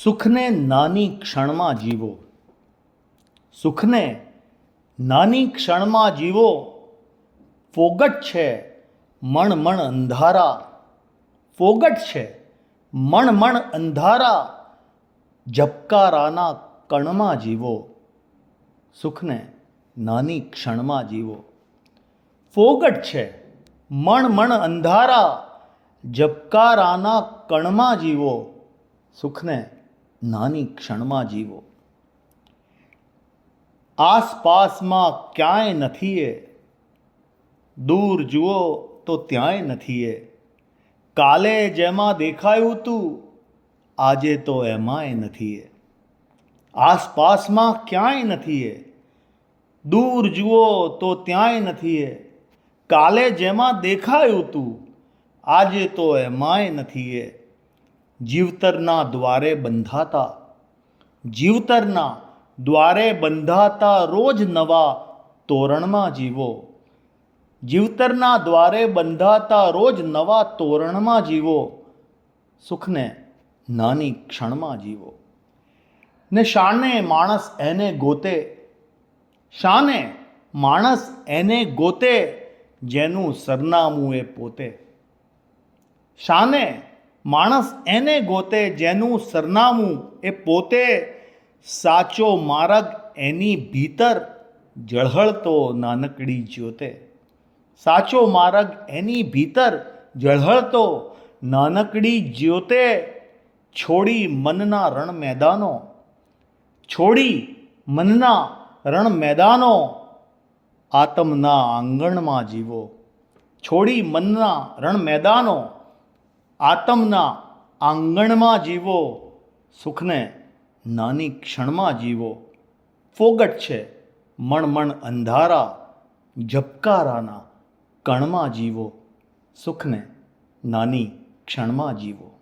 સુખને નાની ક્ષણમાં જીવો. સુખને નાની ક્ષણમાં જીવો. ફોગટ છે મણ મણ અંધારા. ફોગટ છે મણ મણ અંધારા. ઝબકારાના કણમાં જીવો. સુખને નાની ક્ષણમાં જીવો. ફોગટ છે મણ મણ અંધારા. ઝબકારાના કણમાં જીવો. સુખને નાની ક્ષણમાં જીવો. આસપાસમાં ક્યાંય નથી એ દૂર જુઓ તો ત્યાંય નથી એ કાલે જેમાં દેખાયું તું, આજે તો એમાંય નથી એ આસપાસમાં ક્યાંય નથી એ દૂર જુઓ તો ત્યાંય નથી એ કાલે જેમાં દેખાયું તું, આજે તો એમાંય નથી એ જીવતરના દ્વારે બંધાતા. જીવતરના દ્વારે બંધાતા રોજ નવા તોરણમાં જીવો. જીવતરના દ્વારે બંધાતા રોજ નવા તોરણમાં જીવો. સુખને નાની ક્ષણમાં જીવો. ને શાને માણસ એને ગોતે. શાને માણસ એને ગોતે જેનું સરનામું એ પોતે. શાને માણસ એને ગોતે, જેનું સરનામું એ પોતે સાચો માર્ગ એની ભીતર જળહળતો નાનકડી જ્યોતે. સાચો માર્ગ એની ભીતર જળહળતો નાનકડી જ્યોતે છોડી મનના રણ મેદાનો. છોડી મનના રણ મેદાનો આતમના આંગણમાં જીવો. છોડી મનના રણ મેદાનો આતમના આંગણમાં જીવો, સુખને નાની ક્ષણમાં જીવો. ફોગટ છે મણમણ અંધારા, ઝબકારાના કણમાં જીવો, સુખને નાની ક્ષણમાં જીવો.